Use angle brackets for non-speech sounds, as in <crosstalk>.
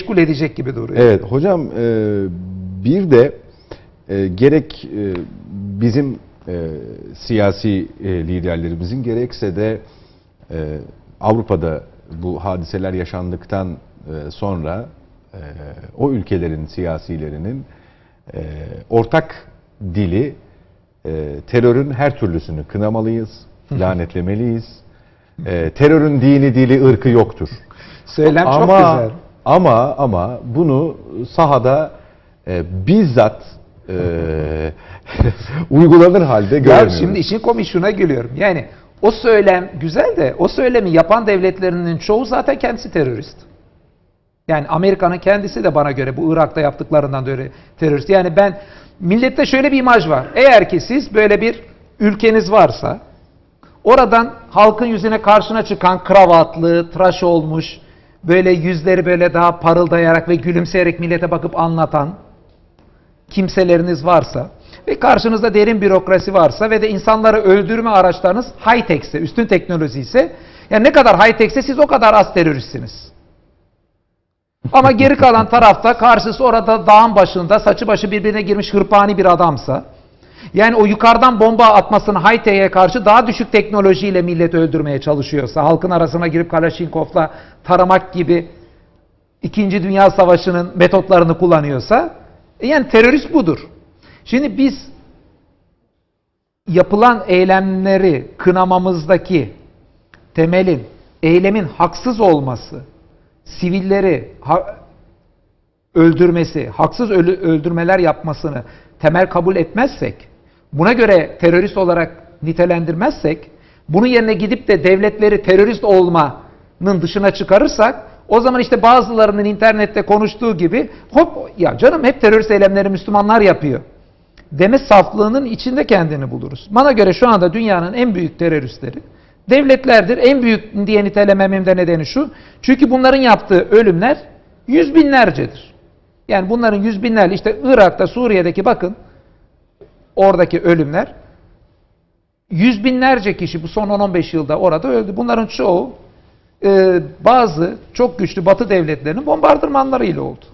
meşgul edecek gibi duruyor. Evet hocam e, bir de e, gerek e, bizim e, siyasi e, liderlerimizin gerekse de e, Avrupa'da bu hadiseler yaşandıktan e, sonra e, o ülkelerin siyasilerinin e, ortak dili e, terörün her türlüsünü kınamalıyız, lanetlemeliyiz. E, terörün dini, dili, ırkı yoktur. Söylem çok ama, güzel. Ama ama bunu sahada e, bizzat e, <laughs> uygulanır halde Ya göremiyoruz. şimdi işin komik şuna gülüyorum. Yani o söylem güzel de o söylemi yapan devletlerinin çoğu zaten kendisi terörist. Yani Amerika'nın kendisi de bana göre bu Irak'ta yaptıklarından dolayı terörist. Yani ben millette şöyle bir imaj var. Eğer ki siz böyle bir ülkeniz varsa oradan halkın yüzüne karşına çıkan kravatlı, tıraş olmuş, böyle yüzleri böyle daha parıldayarak ve gülümseyerek millete bakıp anlatan kimseleriniz varsa ve karşınızda derin bürokrasi varsa ve de insanları öldürme araçlarınız high tech'se, üstün teknoloji ise yani ne kadar high tech'se siz o kadar az teröristsiniz. Ama geri kalan tarafta karşısı orada dağın başında saçı başı birbirine girmiş hırpani bir adamsa yani o yukarıdan bomba atmasını tech'e karşı daha düşük teknolojiyle milleti öldürmeye çalışıyorsa halkın arasına girip Kalaşinkov'la taramak gibi İkinci Dünya Savaşı'nın metotlarını kullanıyorsa e yani terörist budur. Şimdi biz yapılan eylemleri kınamamızdaki temelin eylemin haksız olması, sivilleri ha- öldürmesi, haksız öldürmeler yapmasını temel kabul etmezsek, buna göre terörist olarak nitelendirmezsek, bunun yerine gidip de devletleri terörist olmanın dışına çıkarırsak, o zaman işte bazılarının internette konuştuğu gibi hop ya canım hep terörist eylemleri Müslümanlar yapıyor deme saflığının içinde kendini buluruz. Bana göre şu anda dünyanın en büyük teröristleri devletlerdir. En büyük diye nitelememin de nedeni şu. Çünkü bunların yaptığı ölümler yüz binlercedir. Yani bunların yüz binlerce işte Irak'ta, Suriye'deki bakın oradaki ölümler yüz binlerce kişi bu son 10-15 yılda orada öldü. Bunların çoğu e, bazı çok güçlü Batı devletlerinin bombardırmanlarıyla oldu.